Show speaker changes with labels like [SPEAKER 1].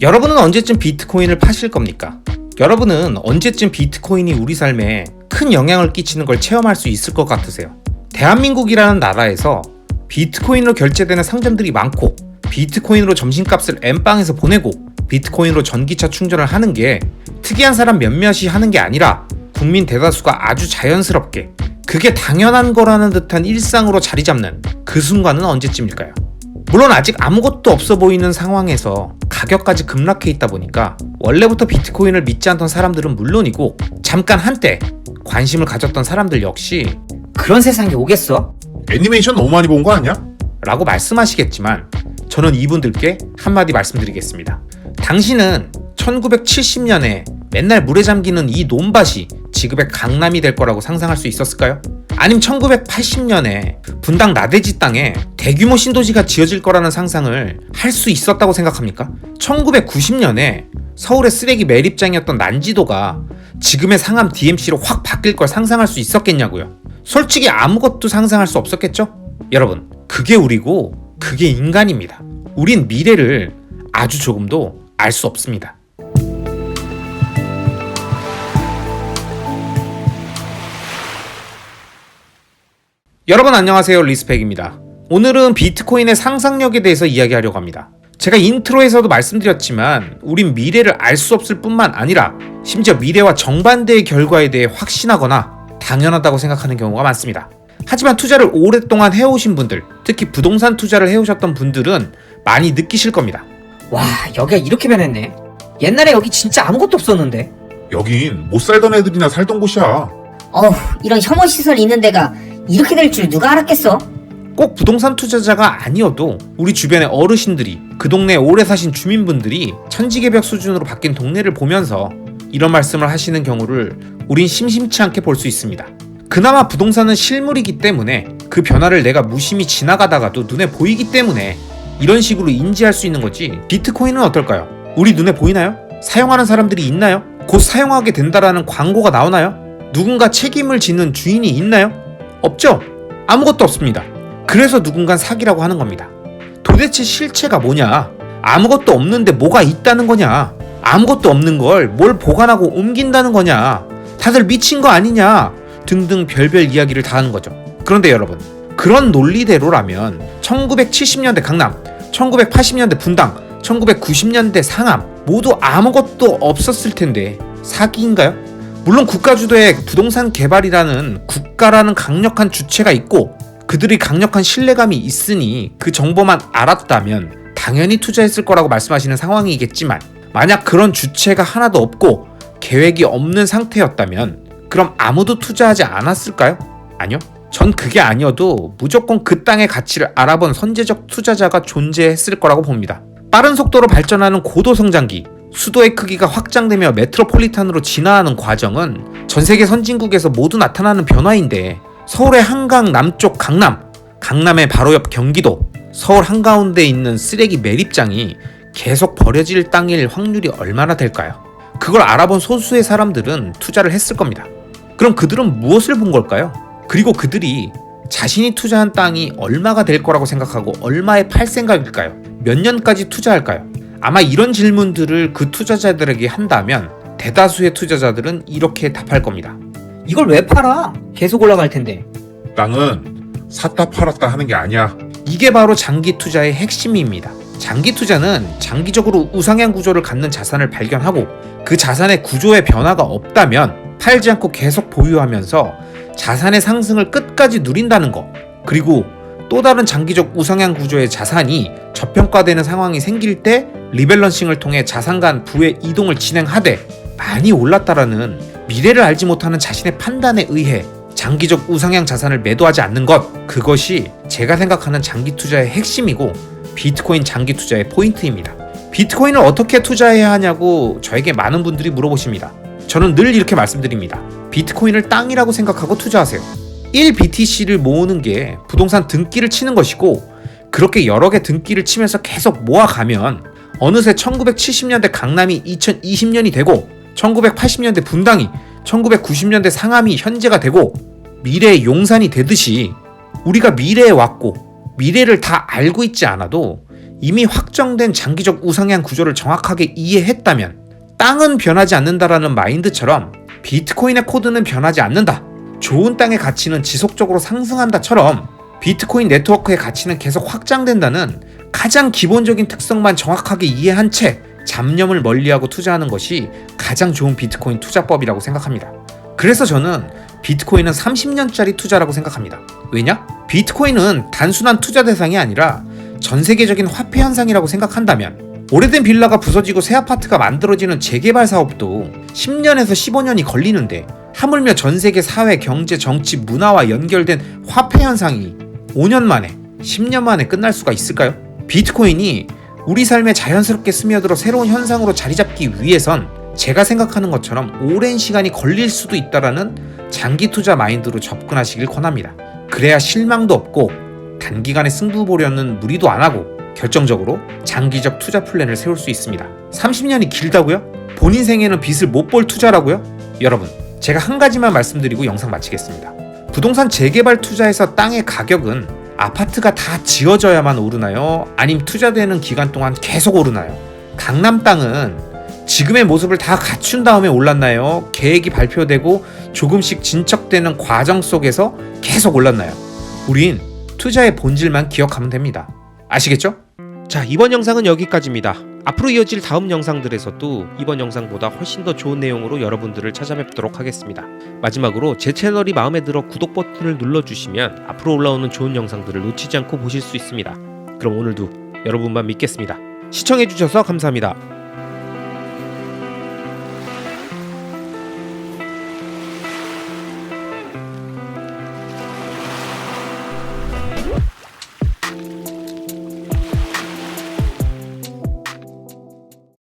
[SPEAKER 1] 여러분은 언제쯤 비트코인을 파실 겁니까? 여러분은 언제쯤 비트코인이 우리 삶에 큰 영향을 끼치는 걸 체험할 수 있을 것 같으세요? 대한민국이라는 나라에서 비트코인으로 결제되는 상점들이 많고 비트코인으로 점심값을 엠빵에서 보내고 비트코인으로 전기차 충전을 하는 게 특이한 사람 몇몇이 하는 게 아니라 국민 대다수가 아주 자연스럽게 그게 당연한 거라는 듯한 일상으로 자리 잡는 그 순간은 언제쯤일까요? 물론 아직 아무것도 없어 보이는 상황에서 가격까지 급락해 있다 보니까 원래부터 비트코인을 믿지 않던 사람들은 물론이고 잠깐 한때 관심을 가졌던 사람들 역시
[SPEAKER 2] 그런 세상이 오겠어?
[SPEAKER 3] 애니메이션 너무 많이 본 거 아니야?
[SPEAKER 1] 라고 말씀하시겠지만 저는 이분들께 한마디 말씀드리겠습니다. 당신은 1970년에 맨날 물에 잠기는 이 논밭이 지금의 강남이 될 거라고 상상할 수 있었을까요? 아니면 1980년에 분당 나대지 땅에 대규모 신도시가 지어질 거라는 상상을 할 수 있었다고 생각합니까? 1990년에 서울의 쓰레기 매립장이었던 난지도가 지금의 상암 DMC로 확 바뀔 걸 상상할 수 있었겠냐고요. 솔직히 아무것도 상상할 수 없었겠죠? 여러분, 그게 우리고 그게 인간입니다. 우린 미래를 아주 조금도 알 수 없습니다. 여러분 안녕하세요 리스펙입니다. 오늘은 비트코인의 상상력에 대해서 이야기하려고 합니다. 제가 인트로에서도 말씀드렸지만 우린 미래를 알 수 없을 뿐만 아니라 심지어 미래와 정반대의 결과에 대해 확신하거나 당연하다고 생각하는 경우가 많습니다. 하지만 투자를 오랫동안 해오신 분들, 특히 부동산 투자를 해오셨던 분들은 많이 느끼실 겁니다.
[SPEAKER 2] 와 여기가 이렇게 변했네 옛날에 여기 진짜 아무것도 없었는데
[SPEAKER 3] 여긴 못 살던 애들이나 살던 곳이야.
[SPEAKER 4] 어휴, 이런 혐오 시설 있는 데가 이렇게 될 줄 누가 알았겠어?
[SPEAKER 1] 꼭 부동산 투자자가 아니어도 우리 주변의 어르신들이 그 동네에 오래 사신 주민분들이 천지개벽 수준으로 바뀐 동네를 보면서 이런 말씀을 하시는 경우를 우린 심심치 않게 볼 수 있습니다. 그나마 부동산은 실물이기 때문에 그 변화를 내가 무심히 지나가다가도 눈에 보이기 때문에 이런 식으로 인지할 수 있는 거지 비트코인은 어떨까요? 우리 눈에 보이나요? 사용하는 사람들이 있나요? 곧 사용하게 된다라는 광고가 나오나요? 누군가 책임을 지는 주인이 있나요? 없죠? 아무것도 없습니다. 그래서 누군간 사기라고 하는 겁니다. 도대체 실체가 뭐냐? 아무것도 없는데 뭐가 있다는 거냐? 아무것도 없는 걸 뭘 보관하고 옮긴다는 거냐? 다들 미친 거 아니냐? 등등 별별 이야기를 다 하는 거죠. 그런데 여러분, 그런 논리대로라면 1970년대 강남, 1980년대 분당, 1990년대 상암 모두 아무것도 없었을 텐데 사기인가요? 물론 국가 주도의 부동산 개발이라는 국가라는 강력한 주체가 있고 그들이 강력한 신뢰감이 있으니 그 정보만 알았다면 당연히 투자했을 거라고 말씀하시는 상황이겠지만 만약 그런 주체가 하나도 없고 계획이 없는 상태였다면 그럼 아무도 투자하지 않았을까요? 아니요. 전 그게 아니어도 무조건 그 땅의 가치를 알아본 선제적 투자자가 존재했을 거라고 봅니다. 빠른 속도로 발전하는 고도 성장기, 수도의 크기가 확장되며 메트로폴리탄으로 진화하는 과정은 전 세계 선진국에서 모두 나타나는 변화인데 서울의 한강 남쪽 강남, 강남의 바로 옆 경기도, 서울 한가운데 있는 쓰레기 매립장이 계속 버려질 땅일 확률이 얼마나 될까요? 그걸 알아본 소수의 사람들은 투자를 했을 겁니다. 그럼 그들은 무엇을 본 걸까요? 그리고 그들이 자신이 투자한 땅이 얼마가 될 거라고 생각하고 얼마에 팔 생각일까요? 몇 년까지 투자할까요? 아마 이런 질문들을 그 투자자들에게 한다면 대다수의 투자자들은 이렇게 답할 겁니다.
[SPEAKER 2] 이걸 왜 팔아? 계속 올라갈 텐데
[SPEAKER 3] 땅은 샀다 팔았다 하는 게 아니야.
[SPEAKER 1] 이게 바로 장기 투자의 핵심입니다. 장기 투자는 장기적으로 우상향 구조를 갖는 자산을 발견하고 그 자산의 구조의 변화가 없다면 팔지 않고 계속 보유하면서 자산의 상승을 끝까지 누린다는 것. 그리고 또 다른 장기적 우상향 구조의 자산이 저평가되는 상황이 생길 때 리밸런싱을 통해 자산 간 부의 이동을 진행하되 많이 올랐다라는 미래를 알지 못하는 자신의 판단에 의해 장기적 우상향 자산을 매도하지 않는 것 그것이 제가 생각하는 장기 투자의 핵심이고 비트코인 장기 투자의 포인트입니다. 비트코인을 어떻게 투자해야 하냐고 저에게 많은 분들이 물어보십니다. 저는 늘 이렇게 말씀드립니다. 비트코인을 땅이라고 생각하고 투자하세요. 1BTC를 모으는 게 부동산 등기를 치는 것이고 그렇게 여러 개 등기를 치면서 계속 모아가면 어느새 1970년대 강남이 2020년이 되고 1980년대 분당이 1990년대 상암이 현재가 되고 미래의 용산이 되듯이 우리가 미래에 왔고 미래를 다 알고 있지 않아도 이미 확정된 장기적 우상향 구조를 정확하게 이해했다면 땅은 변하지 않는다라는 마인드처럼 비트코인의 코드는 변하지 않는다. 좋은 땅의 가치는 지속적으로 상승한다처럼 비트코인 네트워크의 가치는 계속 확장된다는 가장 기본적인 특성만 정확하게 이해한 채 잡념을 멀리하고 투자하는 것이 가장 좋은 비트코인 투자법이라고 생각합니다. 그래서 저는 비트코인은 30년짜리 투자라고 생각합니다. 왜냐? 비트코인은 단순한 투자 대상이 아니라 전 세계적인 화폐 현상이라고 생각한다면 오래된 빌라가 부서지고 새 아파트가 만들어지는 재개발 사업도 10년에서 15년이 걸리는데 하물며 전 세계 사회, 경제, 정치, 문화와 연결된 화폐 현상이 5년 만에, 10년 만에 끝날 수가 있을까요? 비트코인이 우리 삶에 자연스럽게 스며들어 새로운 현상으로 자리 잡기 위해선 제가 생각하는 것처럼 오랜 시간이 걸릴 수도 있다라는 장기 투자 마인드로 접근하시길 권합니다. 그래야 실망도 없고 단기간에 승부 보려는 무리도 안 하고 결정적으로 장기적 투자 플랜을 세울 수 있습니다. 30년이 길다고요? 본인 생에는 빚을 못 볼 투자라고요? 여러분, 제가 한 가지만 말씀드리고 영상 마치겠습니다. 부동산 재개발 투자에서 땅의 가격은 아파트가 다 지어져야만 오르나요? 아님 투자되는 기간 동안 계속 오르나요? 강남 땅은 지금의 모습을 다 갖춘 다음에 올랐나요? 계획이 발표되고 조금씩 진척되는 과정 속에서 계속 올랐나요? 우린 투자의 본질만 기억하면 됩니다. 아시겠죠? 자, 이번 영상은 여기까지입니다. 앞으로 이어질 다음 영상들에서도 이번 영상보다 훨씬 더 좋은 내용으로 여러분들을 찾아뵙도록 하겠습니다. 마지막으로 제 채널이 마음에 들어 구독 버튼을 눌러주시면 앞으로 올라오는 좋은 영상들을 놓치지 않고 보실 수 있습니다. 그럼 오늘도 여러분만 믿겠습니다. 시청해주셔서 감사합니다.